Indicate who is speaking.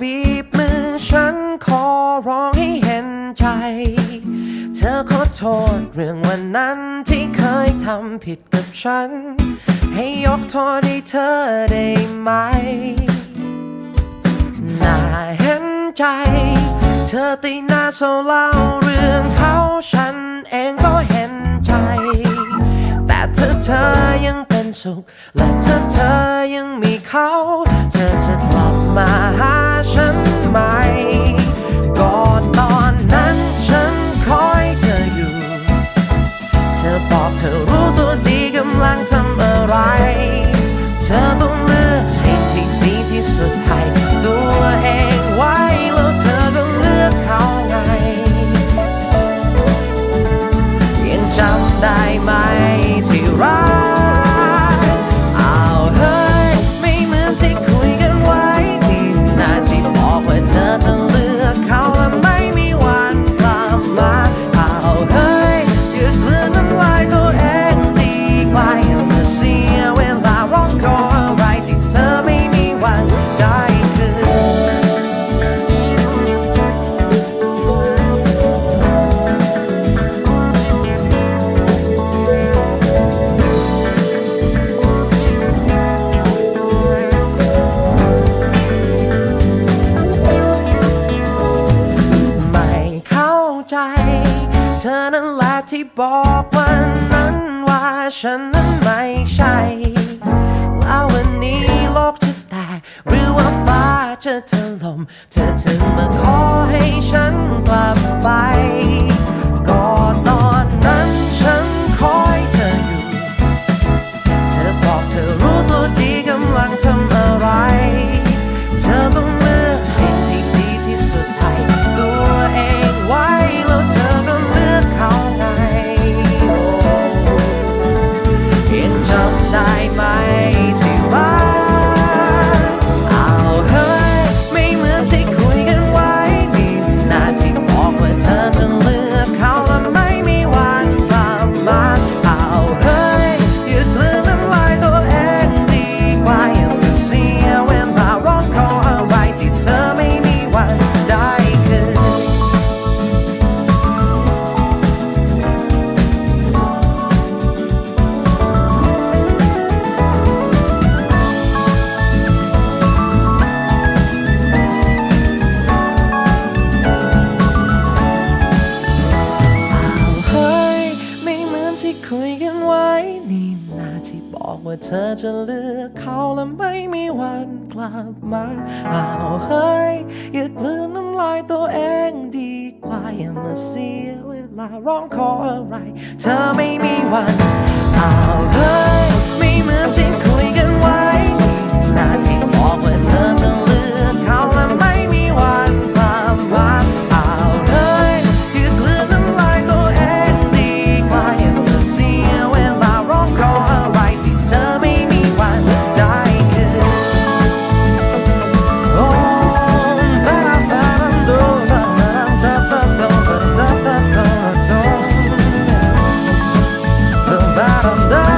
Speaker 1: บีบมือฉันขอร้องให้เห็นใจ เธอขอโทษเรื่องวันนั้นที่เคยทำผิดกับฉัน ให้ยกโทษให้เธอได้ไหม น่าเห็นใจ เธอตีหน้าโซเล่าเรื่องเขาฉันเองก็เห็นใจ แต่เธอเธอยังเป็นสุข และเธอเธอยังมีเขา เธอจะกลับมาหา ฉันไหม ที่บอกวันนั้นว่าฉันนั้นไม่ใช่ แล้ววันนี้โลกจะแตกหรือว่าฟ้าจะถล่มเธอถึงมาขอให้ฉันกลับไป ก็ต้อง ว่าเธอจะเลือกเขาและไม่มีวันกลับมาอ้าวเฮ้ย อย่ากลืนน้ำลายตัวเองดีกว่าอย่ามาเสียเวลาร้องขออะไร เธอไม่มีวันอ้าวเฮ้ย ไม่เหมือนที่ I'm the